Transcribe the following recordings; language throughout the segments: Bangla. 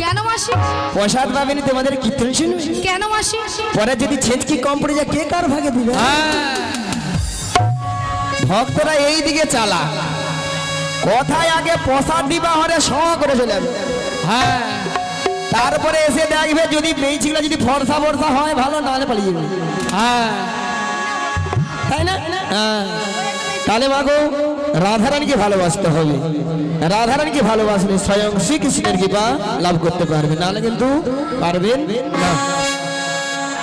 কেন মাসি? প্রসাদ পাবেনি তোমাদের কীর্তন শুনবে কেন মাসি? পরে যদি ছেঁচকি কম পড়ে যায় কে কার ভাগে দিবে? ভক্তরা এই দিকে চালা। কোথায় আগে প্রসাদ দিবা হরে স করে চলে যাবে হ্যাঁ। তারপরে এসে দেখবে যদি পেয়েছিল যদি ফর্সা ফর্সা হয় ভালো না হলে পালিয়ে যাবে। হ্যাঁ। তাই না? হ্যাঁ। তাহলে মাগো, রাধারানীকে ভালোবাসতে হবে। রাধারানীকে ভালোবাসলে স্বয়ং শ্রীকৃষ্ণের কৃপা লাভ করতে পারবে, নাহলে কিন্তু পারবেন না।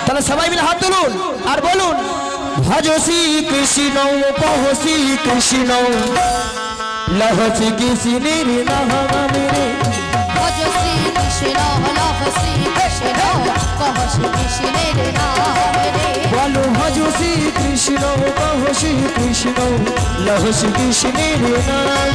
তাহলে সবাই মিলে হাত তুলুন আর বলুন, ভজ শ্রী কৃষ্ণ কহ শ্রী কৃষ্ণ লহ শ্রী কৃষ্ণের নাম রে লহ শ্রী কৃষ্ণের নাম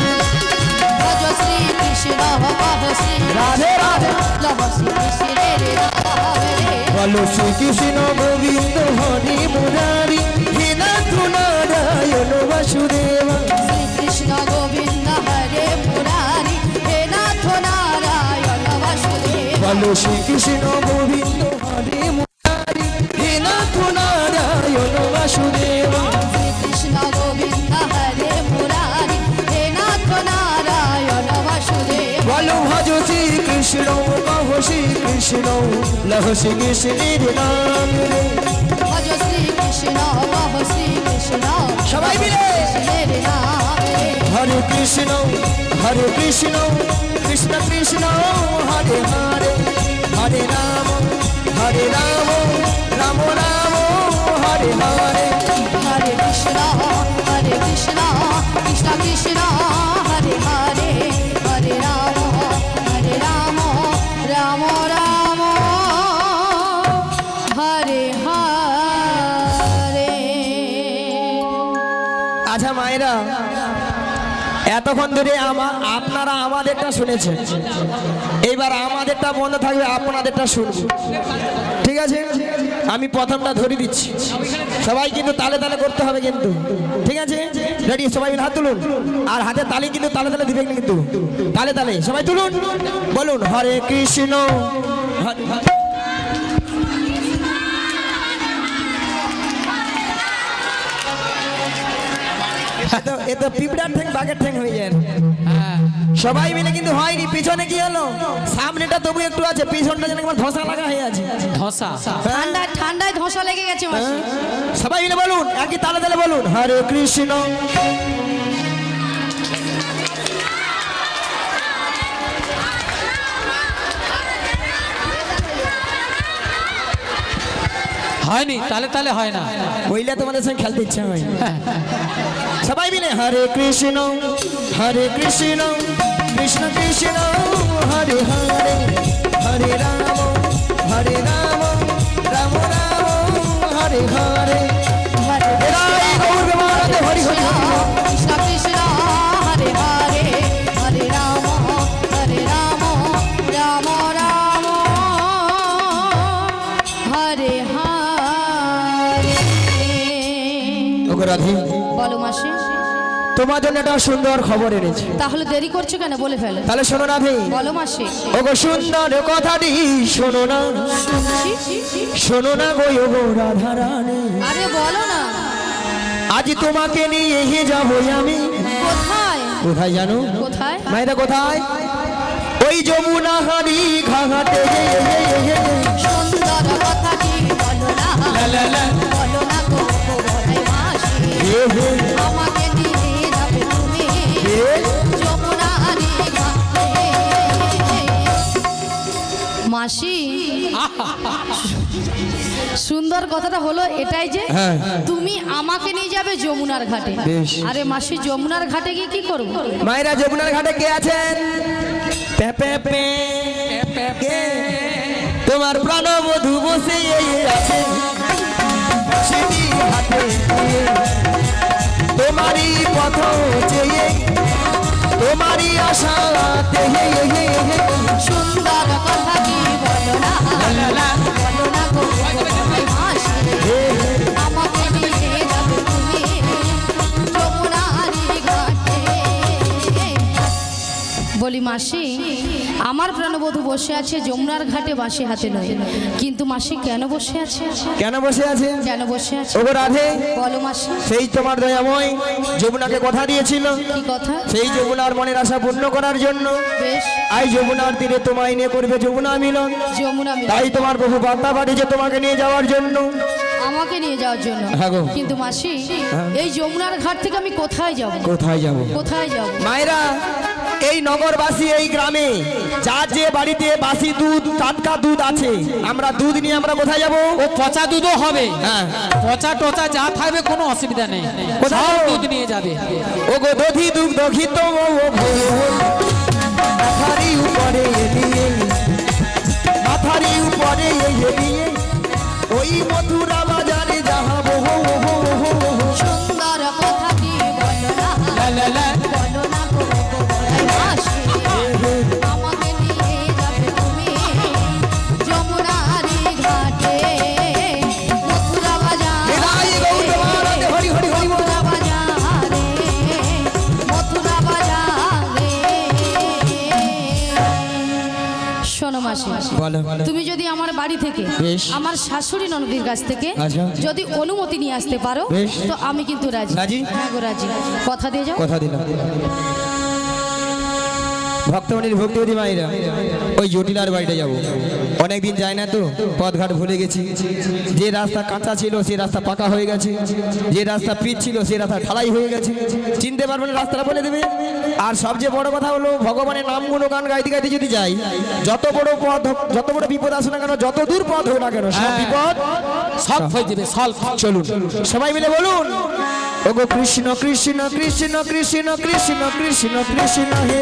ভজ শ্রী কৃষ্ণ কহ শ্রী রাধে রাধে লহ শ্রী কৃষ্ণের নাম রে বলো শ্রীকৃষ্ণ গোবিন্দ হরি মুরারি হে নাথ নারায়ণ বাসুদেবা শ্রী কৃষ্ণ গোবিন্দ হরে মুরারি হে নাথ নারায়ণ বাসুদেব বলো শ্রীকৃষ্ণ গোবিন্দ কহ শ্রীকৃষ্ণ লহ শ্রীকৃষ্ণের নাম রে ভজ শ্রী কৃষ্ণ কহ শ্রী কৃষ্ণ সবাই মিলে কৃষ্ণের হরে কৃষ্ণ হরে কৃষ্ণ কৃষ্ণ কৃষ্ণ হরে হরে হরে রাম হরে রাম রাম রাম হরে হরে। হরে কৃষ্ণ হরে কৃষ্ণ কৃষ্ণ কৃষ্ণ। আচ্ছা মায়েরা, এতক্ষণ ধরে আমার আপনারা আমাদেরটা শুনেছেন। এইবার আমাদেরটা বন্ধ থাকবে, আপনাদেরটা শুনব। ঠিক আছে? আমি প্রথমটা ধরে দিচ্ছি। সবাই কিন্তু তালে তালে করতে হবে কিন্তু। ঠিক আছে? রেডি সবাই হাত তুলুন। আর হাতে তালি কিন্তু তালে তালে দিবেন কিন্তু। তালে তালে, সবাই তুলুন। বলুন, হরে কৃষ্ণ হরে- তো পিঁপড়ার ঠ্যাং বাঘের ঠ্যাং হয়ে যায়। হ্যাঁ সবাই মিলে কিন্তু হয়নি পিছনে কি হলো? সামনেটা তবু একটু আছে পিছনটা যেন আমার ধসা লাগা হয়ে আছে। ধসা? ঠান্ডায় ঠান্ডায় ধসা লেগে গেছে সবাই মিলে বলুন একই তালে তালে বলুন হরে কৃষ্ণ। হয়নি তাহলে তাহলে হয় না। বইলে তোমাদের সঙ্গে খেলতে ইচ্ছা হয়। সবাই মিলে হরে কৃষ্ণ হরে কৃষ্ণ কৃষ্ণ কৃষ্ণ, হরে হরে হরে রাম হরে রাম রাম রাম, হরে হরে। রাধে। বলো মাসি। তোমার জন্য একটা সুন্দর খবর এনেছি। তাহলে দেরি করছ কেন? বলে ফেলে। তাহলে শোনো রাধে। বলো মাসি। ওগো সুন্দর কথাটি শোনো না। শোনো না গো ওগো রাধা রানী আরে বলো না। আজ তোমাকে নিয়ে যাব আমি। কোথায়? কোথায় জানো? কোথায়? মায়েরা কোথায়? ওই যমুনা হারি ঘাঘাটে। সুন্দর কথাটি বলো না। না আমাকে নিয়ে যাবে তুমি। যমুনারি মাসি সুন্দর কথাটা হলো এটাই যে হ্যাঁ। তুমি আমাকে নিয়ে যাবে যমুনার ঘাটে। আরে মাসি যমুনার ঘাটে গিয়ে কি করব? মায়েরা যমুনার ঘাটে কে আছেন? পে পে পে। কে? তোমার প্রাণবধূ বসে আশাতে হে হে হে। বলি মাসি আমার প্রাণবধূ বসে আছে যমুনার ঘাটে বাসি হাতে নয়। কিন্তু মাসি কেন বসে আছে? কেন বসে আছে? কেন বসে আছে? ওগো রাধে বলো মাসি। সেই তোমার দয়াময় যমুনাকে কথা দিয়েছিল। কি কথা? সেই যমুনার মনের আশা পূর্ণ করার জন্য। বেশ। আই যমুনার তীরে তোমায় নিয়ে করবে যমুনা মিলন। যমুনা মিলন। তাই তোমার বহু বার্তা পাঠিয়েছে তোমাকে নিয়ে যাওয়ার জন্য। আমাকে নিয়ে যাওয়ার জন্য। হ্যাঁ কিন্তু মাসি এই যমুনার ঘাট থেকে আমি কোথায় যাব? কোথায় যাব? কোথায় যাব? মায়েরা এই নগরবাসী এই গ্রামে যার যে বাড়িতে বাসি দুধ টাটকা দুধ আছে আমরা দুধ নিয়ে আমরা কোথায় যাব? ও পচা দুধও হবে। হ্যাঁ পচা টচা যা থাকবে কোনো অসুবিধা নেই। সব দুধ নিয়ে যাবে। ও গো দধি দুধ দখিত ও মাথারি উপরে এলিয়ে মাথারি উপরে এলিয়ে ওই মথুরা মাসি তুমি যদি আমার বাড়ি থেকে আমার শাশুড়ি ননদির কাছ থেকে আচ্ছা। যদি অনুমতি নিয়ে আসতে পারো তো আমি কিন্তু রাজি। রাজি? হ্যাঁ গো রাজি। কথা দিয়ে যাও। কথা দিলাম। ভক্তমণির ভক্তিবতী মায়েরা ওই জটিলার বাড়িটা যাব। অনেকদিন যায় না তো পথঘাট ভুলে গেছি। যে রাস্তা কাঁচা ছিল সে রাস্তা পাকা হয়ে গেছে। যে রাস্তা পিচ ছিল সে রাস্তা ঢালাই হয়ে গেছে। চিনতে পারবে না রাস্তাটা বলে দেবে। আর সবচেয়ে বড় কথা হলো ভগবানের নামগুলো গান গাইতে গাইতে যদি যাই যত বড় পথ যত বড় বিপদ আসুক না কেন যত দূর পথ হোক না কেন সব হ্যাঁ। বিপদ সব হয়ে যাবে সলভ চলুন। সবাই মিলে বলুন ওগো কৃষ্ণ কৃষ্ণ কৃষ্ণ কৃষ্ণ কৃষ্ণ কৃষ্ণ কৃষ্ণ হে।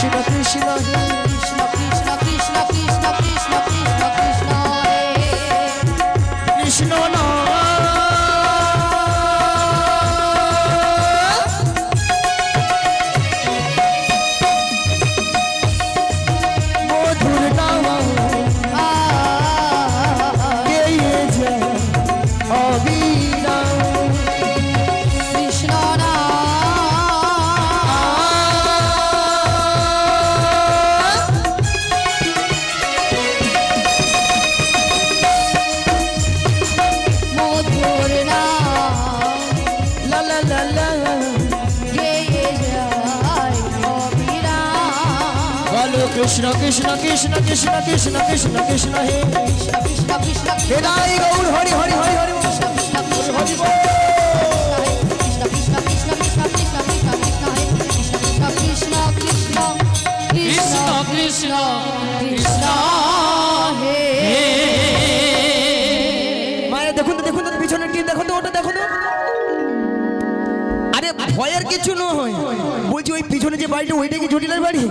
কৃষ্ণ কৃষ্ণ কৃষ্ণ কৃষ্ণ কৃষ্ণ কৃষ্ণ হে কৃষ্ণ কৃষ্ণ কৃষ্ণ কৃষ্ণ হেদাই গৌর হরি হরি হরি হরি কৃষ্ণ কৃষ্ণ কৃষ্ণ হরি কৃষ্ণ কৃষ্ণ কৃষ্ণ হে হে মায়ের দেখুন তো দেখুন তো পিছনে টিম দেখুন তো ওটা দেখুন তো আরে ভয়ের কিছু নয় ওই পিছনে যে বাড়িটা, ওইটা কি জটিলের বাড়ি?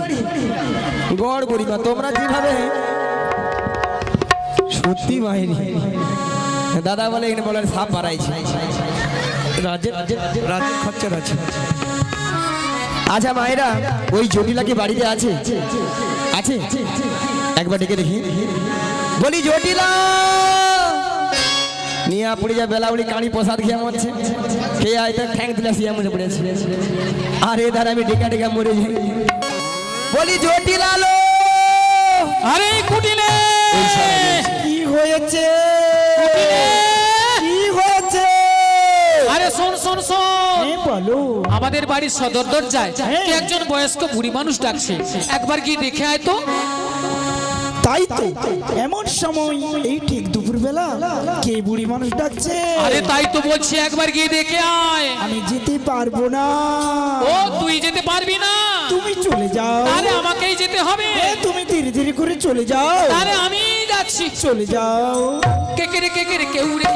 গড় না তোমরা যেভাবে সত্যি মাহিনী দাদা বলে এখানে বলার সাপ বাড়াইছে। আচ্ছা মায়েরা, ওই জটিলা কি বাড়িতে আছে? আছে? একবার ডেকে দেখি। বলি জটিলা! নিয়ে পড়ে যা বেলা উড়ি কানি প্রসাদ খেয়ে মরছে খেয়ে আয়তা ঠ্যাং দিলে সিয়া মরে পড়েছে আর এ ধারে আমি ডেকা ডেকা মরে যাই। বলি জটিল আলো আরে কুটিলে! কি হয়েছে? কি হয়েছে? আরে শোন শোন শোন। বলো। আমাদের বাড়ির সদর দরজায় কে একজন বয়স্ক বুড়ি মানুষ ডাকছে। একবার গিয়ে দেখে আয় তো। তাই তো এমন সময় এই ঠিক দুপুরবেলা কে বুড়ি মানুষ ডাকছে? আরে তাই তো বলছি একবার গিয়ে দেখে আয়। আমি যেতে পারব না। ও তুই যেতে পারবি না। তুমি চলে যাও। আরে আমাকেই যেতে হবে। এ, তুমি ধীরে ধীরে করে চলে যাও। আরে আমি যাচ্ছি। চলে যাও। কে কেউরে কেকেরে কেকেরে কেউরে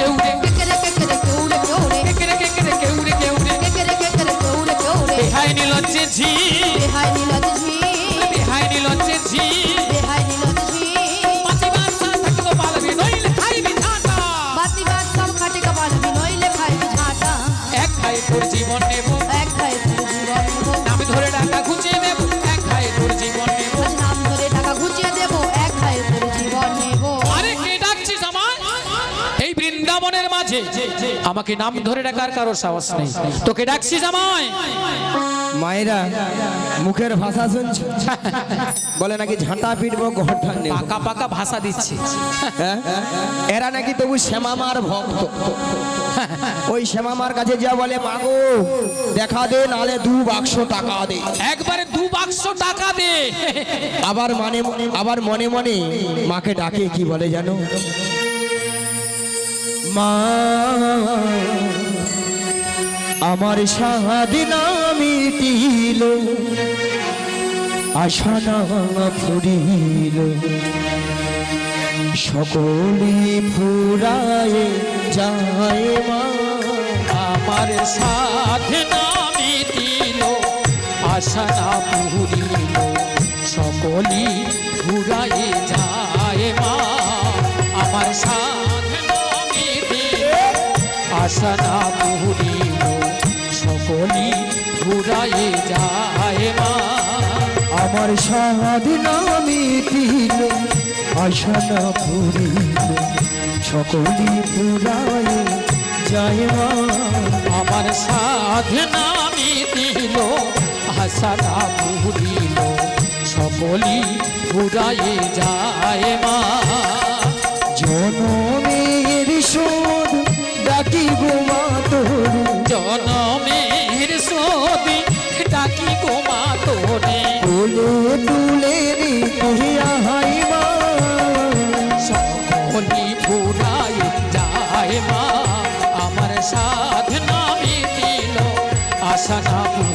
কেউরে কেকেরে কেকেরে কেউরে কেউরে বেহাই নীলজ্জে ঝি। বেহাই নীলজ আমাকে নাম ধরে ডাকার কারও সাহস নেই। তোকে ডাকছি জামাই। মায়েরা মুখের ভাষা শুনছ? বলে নাকি ঝাঁটা পিটবো ঘরটা নেব। পাকা পাকা ভাষা দিচ্ছে। হ্যাঁ? এরা নাকি তবু শ্যামামার ভক্ত। ওই শ্যামামার কাছে যা বলে মাগো দেখা দে নালে দু বাক্স টাকা দে। একবারে দু বাক্স টাকা দে। আবার মানে আবার মনে মনে মাকে ডাকে কি বলে জানো? মা, আমার সাহাদিনা মিটিল আশা না ফুরিল। সকলি ফুরায় যায় মা, আমার সাথে নামে দিল আশা না পুরিল সকলি ঘুরাই যায় আশা না পুরিল সকলি ঘুরাই যায় মা। আমার সাধনা মিটিল আশা না ফুরিল সকলি পুরায় যায় মা। আমার সাধনা দিল আশা না পুরিল সকলি ঘুরাই যায় মা। জনমের শোধ ডাকিব মা তোর। জনমের সবি ডাকি গোমা তোরে। কোলে তুলে নিহিয়া হাই মা। সকলি ঘুরাই যায় মা। আমার সাধনা দিল আশা না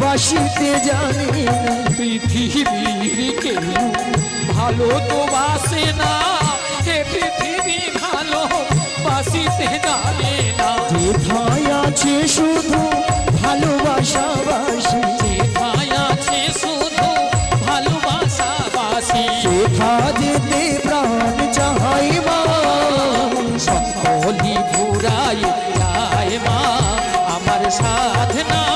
বাসিতে জানে পৃথিবীর কেউ ভালো তো বাসে না। এ পৃথিবী ভালো বাসিতে জানে না। যেথায় আছে শুধু ভালোবাসা বাসি। যেথায় আছে শুধু ভালোবাসা বাসি। সেথা যেতে প্রাণ চাহাই মা। সকলি ঘুরাই যায় মা। আমার সাধনা